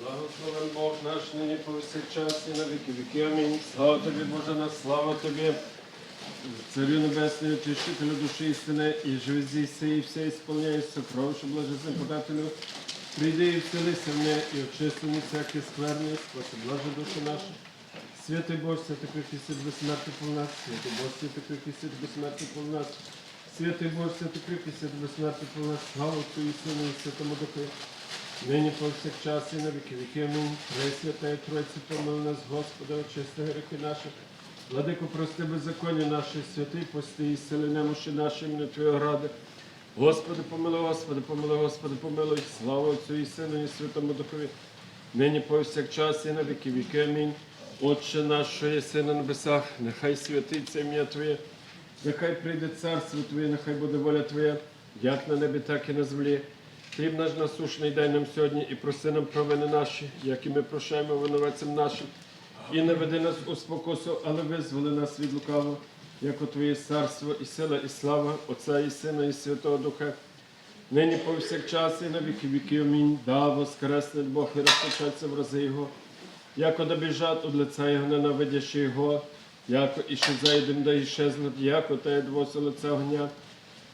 Благословен Бог наш нині повсякчас і на віки віки. Амінь. Слава тобі, Боже наш, слава тобі. Царю Небесний, очищителю душі істини, і живи зійси, і все ісполняється, кров, що блажезним подателю. Прийди і вселися в мене, і очисти всякі скверні, спаси блаже душі наші. Святий Боже, святий безсмертний пол нас, святий Боже, святий безсмертний пол нас, святий Боже, святий безсмертний пол нас, слава і Сину і Святому Духу. Нині повсякчас і на віки віки. Амінь. Пресвятая Тройці, помили нас, Господи, очисти гріхи наші. Владико, прости беззаконня наші, святий пости і сили немощі наші, імені Твого ради. Господи, помилуй, Господи, помилуй, Господи, помилуй. Слава Отцю і Сину і Святому Духові. Нині повсякчас і на віки віки. Амінь. Отче наш, що єси на небесах, нехай святиться ім'я Твоє, нехай прийде царство Твоє, нехай буде воля Твоя, як на небі, так і на землі. Хліб наш насушний дай нам сьогодні і проси нам провини наші, як і ми прощаємо винуватцям нашим. І не веди нас у спокусу, але визволи нас від лукавого, як у Твоє царство, і сила, і слава Отця і Сина, і Святого Духа. Нині повсякчас і на віки віки. Амінь. Да, воскресне Бог і розпочаться в рази Його. Яко добіжать от лиця Його, ненавидящи Його, яко і зайдем, да і щезнуть, яко та й двоси огня.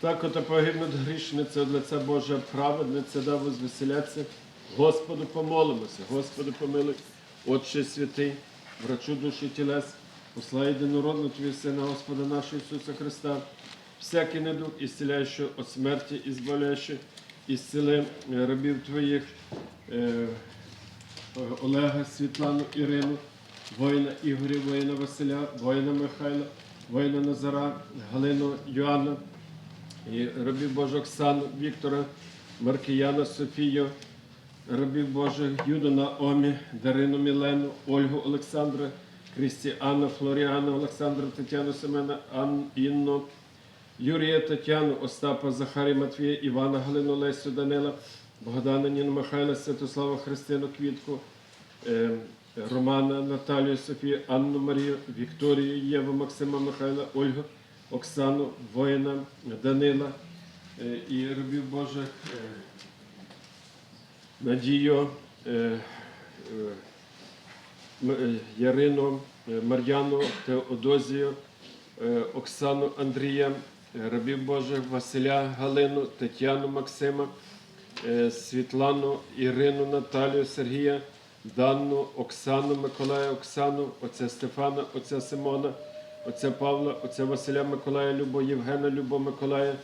Так ото погибнуть грішниці від лиця Божа, праведниця да возвеселяться. Господу помолимося, Господу помилуй, Отче святий, врачу душі тілес, посла єдинородну Твій Сина, Господа нашого Ісуса Христа, всякий недуг, ісціляючи від смерті, і збавляючи, ісцели е, рабів Твоїх, е, Олега, Світлану, Ірину, воїна Ігоря, воїна Василя, воїна Михайла, воїна Назара, Галину, Йоанна, і рабів Божих Оксану, Віктора, Маркіяна, Софію, рабів Божих Юду Наомі, Дарину Мілену, Ольгу Олександра, Крістіана, Флоріана, Олександра, Тетяну Семена, Інну, Юрія Тетяну, Остапа, Захарі Матвія, Івана, Галину, Лесю, Данила, Богдана, Ніну, Михайла, Святослава, Христину, Квітку, е, Романа, Наталію, Софію, Анну Марію, Вікторію, Єву, Максима, Михайла, Ольгу, Оксану, воїна, Данила е, і рабів Божих е, Надію, е, е, Ярину, Мар'яну, Теодозію, Оксану Андрія, рабів Божих Василя, Галину, Тетяну Максима, Світлану, Ірину, Наталію, Сергія, Данну, Оксану, Миколая, Оксану, отця Стефана, отця Симона, отця Павла, отця Василя Миколая, Любо, Євгена, Любо Миколая,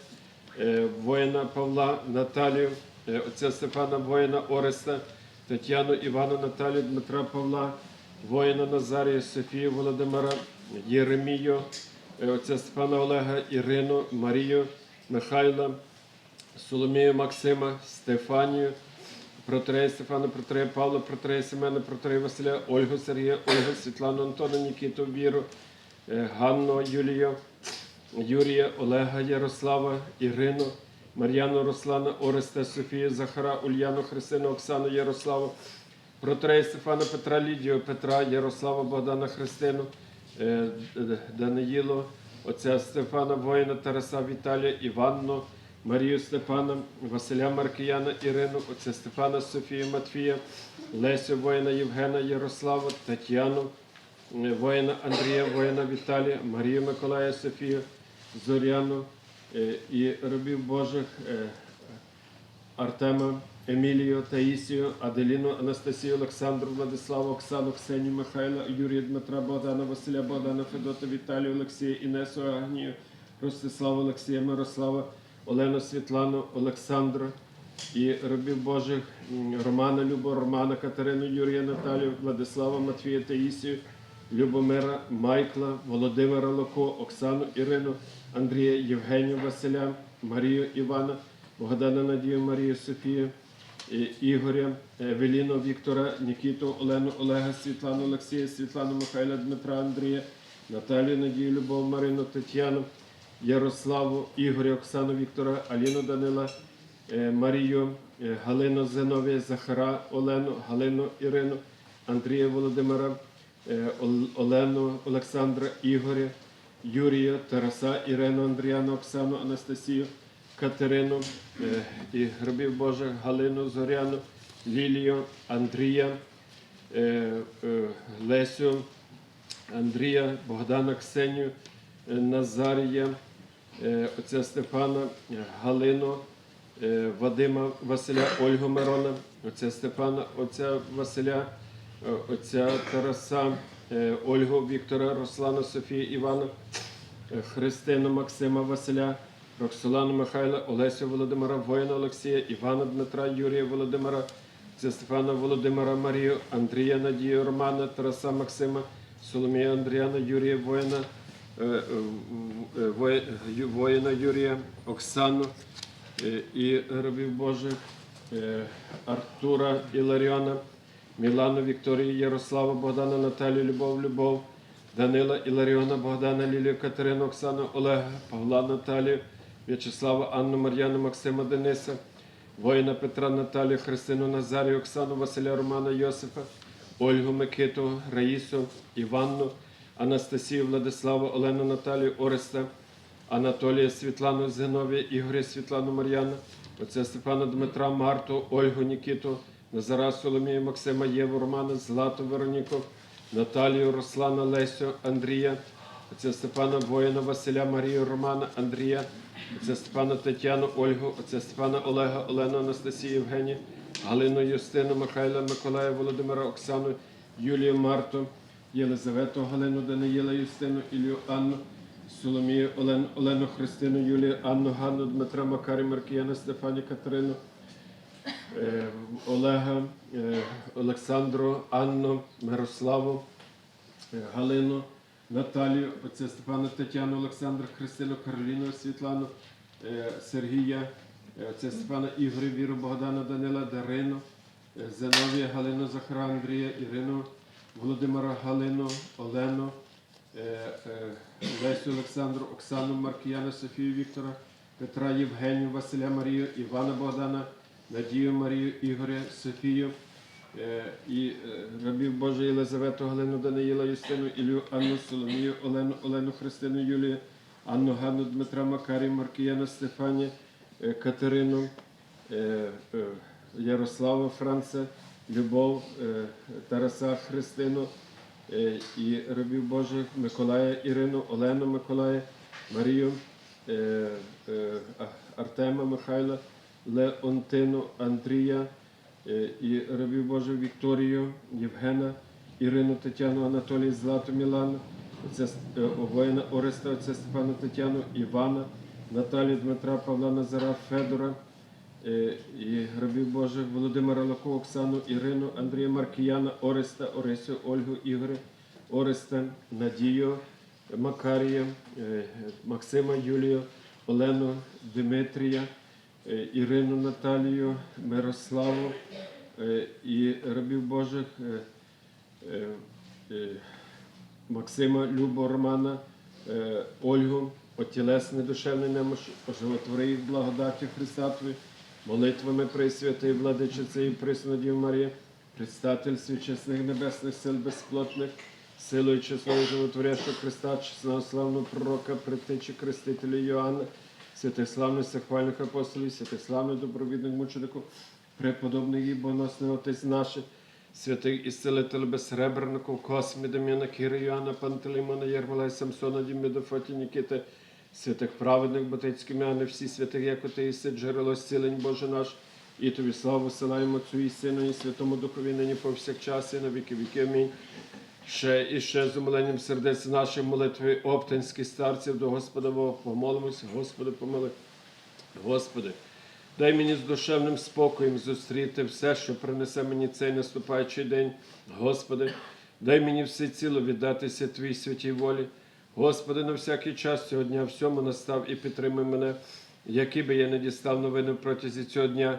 е, воїна Павла, Наталію, е, отця Стефана, воїна Ореста, Тетяну, Івану, Наталію, Дмитра Павла, воїна Назарія, Софію, Володимира, Єремію, е, отця Стефана Олега, Ірину, Марію, Михайла, Соломію Максима, Стефанію, Протрея Стефана, Протрея Павла, Протрея Семена, Протрея Василя, Ольгу Сергія, Ольгу Світлану Антона, Нікіту, Віру, Ганну Юлію, Юрія, Олега, Ярослава, Ірину, Мар'яну, Руслана, Ореста, Софію, Захара, Ульяну, Христину, Оксану, Ярославу, Протрея Стефана, Петра, Лідію, Петра, Ярослава, Богдана, Христину, е, Д- Даниїлу, отця Стефана, воїна, Тараса, Віталія, Іванну, Марію Степана, Василя Маркіяна, Ірину, отця Стефана, Софію, Матфія, Лесю, воїна, Євгена, Ярославу, Тетяну, е, воїна Андрія, воїна Віталія, Марію Миколая, Софію, Зоряну е, і рабів Божих е, Артема, Емілію, Таїсію, Аделіну, Анастасію, Олександру, Владиславу, Оксану, Ксенію, Михайла, Юрія Дмитра, Богдана, Василя, Богдана, Федота, Віталію, Олексія, Інесу, Агнію, Ростиславу, Олексія, Мирослава, Олену, Світлану, Олександру і рабів Божих Романа, Любо, Романа, Катерину, Юрія, Наталію, Владислава, Матвія, Таїсію, Любомира, Майкла, Володимира Локо, Оксану, Ірину, Андрія, Євгенію, Василя, Марію, Івана, Богдана Надію, Марію, Софію, Ігоря, Евеліну, Віктора, Нікіту, Олену, Олега, Світлану, Олексія, Світлану, Михайла, Дмитра, Андрія, Наталію, Надію, Любов, Марину, Тетяну, Ярославу, Ігоря, Оксану, Віктора, Аліну, Данила, е, Марію, е, Галину, Зиновія, Захара, Олену, Галину, Ірину, Андрія Володимира, е, Ол- Олену, Олександра, Ігоря, Юрія, Тараса, Ірину, Андріану, Оксану, Анастасію, Катерину е, і гробів Божих Галину, Зоряну, Лілію, Андрія, е, е, Лесю, Андрія, Богдана Ксенію, е, Назарія, е, отця Степана, е, Галину, е, Вадима Василя, Ольгу Мирона, отця Степана, отця Василя, е, отця Тараса, е, Ольгу Віктора, Руслана, Софію Івана, е, Христину Максима Василя, Роксолану Михайла, Олесю Володимира, воїна Олексія, Івана Дмитра, Юрія Володимира, Стефана Володимира Марію, Андрія Надію Романа, Тараса Максима, Соломія Андріана, Юрія воїна, е, е, е, воїна Юрія, Оксану е, і рабів Божих, е, Артура Іларіона, Мілану Вікторію, Ярослава, Богдана, Наталію, Любов, Любов, Данила Іларіона, Богдана, Лілію, Катерину, Оксану, Олега, Павла, Наталію, В'ячеслава, Анну, Мар'яну, Максима, Дениса, воїна Петра, Наталію, Христину, Назарію, Оксану, Василя, Романа, Йосифа, Ольгу, Микиту, Раїсу, Іванну, Анастасію, Владиславу, Олену, Наталію, Ореста, Анатолія, Світлану, Зиновія, Ігоря, Світлану, Мар'яна, отця Степана Дмитра, Марту, Ольгу, Нікіту, Назара, Соломію, Максима, Єву, Романа, Злату, Вероніку, Наталію, Руслана, Лесю, Андрія, отця Степана Воїна, Василя, Марію, Романа, Андрія, отця Степана Тетяну, Ольгу, отця Степана Олега, Олену, Анастасію, Євгенію, Галину, Юстину, Михайла, Миколая, Володимира, Оксану, Юлію, Марту, Єлизавету, Галину, Даниїла, Юстину, Ілію, Анну, Соломію, Олену, Олену Христину, Юлію, Анну, Ганну, Дмитра, Макарі, Маркіяна, Стефані, Катерину, Олега, е, Олександру, Анну, Мирославу, е, Галину, Наталію, отця Степана, Тетяну, Олександра, Христину, Кароліну, Світлану, е, Сергія, е, отця Степана, Ігоря, Віру, Богдана, Данила, Дарину, е, Зиновія, Галину, Захара, Андрія, Ірину, Володимира, Галину, Олену, е, е, Лесю Олександру, Оксану, Маркіяна, Софію Віктора, Петра Євгенію, Василя Марію, Івана Богдана, Надію Марію, Ігоря, Софію е, і е, рабів Божої Єлизавету, Галину Даниїла, Юстину, Ілю, Анну, Соломію, Олену, Олену Христину, Юлію, Анну, Ганну, Дмитра, Макарію, Маркіяна, Стефані, е, Катерину, Ярослава Франца, Любов, Тараса Христину і рабів Божих Миколая Ірину, Олену Миколая, Марію, Артема Михайла, Леонтину, Андрія е, і рабів Божих Вікторію, Євгена, Ірину Тетяну, Анатолій Злату Мілану, е, воїна Ореста, отця Степана Тетяну, Івана, Наталію Дмитра, Павла Назара, Федора, е, і рабів Божих Володимира Лако, Оксану, Ірину, Андрія Маркіяна, Ореста, Орисю, Ольгу, Ігоря, Ореста, Надію, Макарія, Максима, Юлію, Олену, Дмитрія, Ірину Наталію, Мирославу е, і рабів Божих е, е, е, Максима, Любу, Романа, е, Ольгу, отілесний душевний немощ, оживотвори благодаті Христа Твої, молитвами Пресвятої Владичиці і Преснодів Марії, предстательстві чесних небесних сил безплотних, силою чесного животворящого Христа, чесного славного пророка, предтечі Крестителя Йоанна, святих славних всехвальних апостолів, святих славних добровідних мучеників, преподобний і боносний Отець наших, святих ісцелитель безсребреників, Космі, Дем'яна, Кіри, Йоанна, Пантелеймона, Єрмолай, Самсона, Діміда, Фоті, Нікіти, святих праведних, Батицькі м'яни, всі святих, як ти іси, джерело зцілень Боже наш, і тобі славу силаємо Отцю і Сину, і Святому Духові, нині повсякчас, і на віки віки. Амінь. Ще і ще з умиленням сердець наших молитви оптанських старців до Господа Бога помолимось, Господи, помилуй. Господи, дай мені з душевним спокоєм зустріти все, що принесе мені цей наступаючий день. Господи, дай мені все ціло віддатися Твій святій волі. Господи, на всякий час цього дня всьому настав і підтримай мене, які би я не дістав новини протязі цього дня.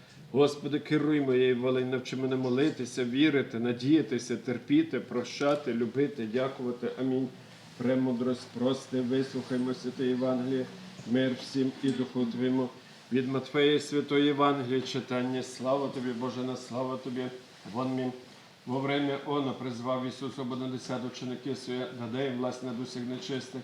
Господи, керуй моєю волею, навчи мене молитися, вірити, надіятися, терпіти, прощати, любити, дякувати. Амінь. Премудрость, прости, вислухаймо святе Євангеліє, мир всім і духу Твоєму. Від Матфея Святої Євангелії читання. Слава тобі, Боже, на слава тобі. Вон мій. Во время Она призвав Ісус ободесят ученики своє, даде їм власть над усіх нечистих,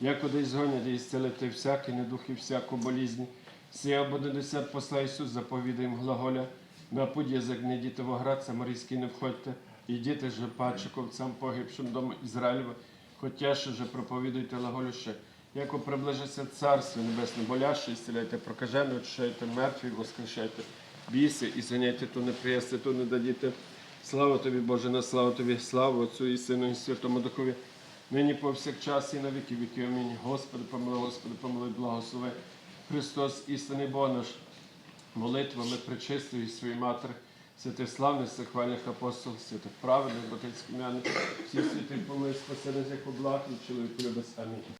якоди згонять і зцілити всякий недух і всяку болізнь. Сія ободесят посла Ісус заповідає їм глаголя, на путь язик не діти в оград, самарійський не входьте, і діти же пачиковцям погибшим дому Ізраїльва, хотя ще же проповідуйте глаголюще, яко приближиться Царство Небесне, боляще, ісціляйте, прокажене, очищайте, мертві, воскрешайте, біси і зганяйте ту неприясти, ту не дадіте. Слава тобі, Боже, на славу тобі, слава Отцю і Сину і Святому Духові, нині повсякчас і на віки віки. Амінь. Господи, помилуй, Господи, помилуй, благослови. Христос, істинний Бог наш, молитвами причистої своїй матері, святих славних, всехвальних апостол, святих праведних, батьківських м'яних, всіх святих помилуй, спасених, як облах, і чоловік любець. Амінь.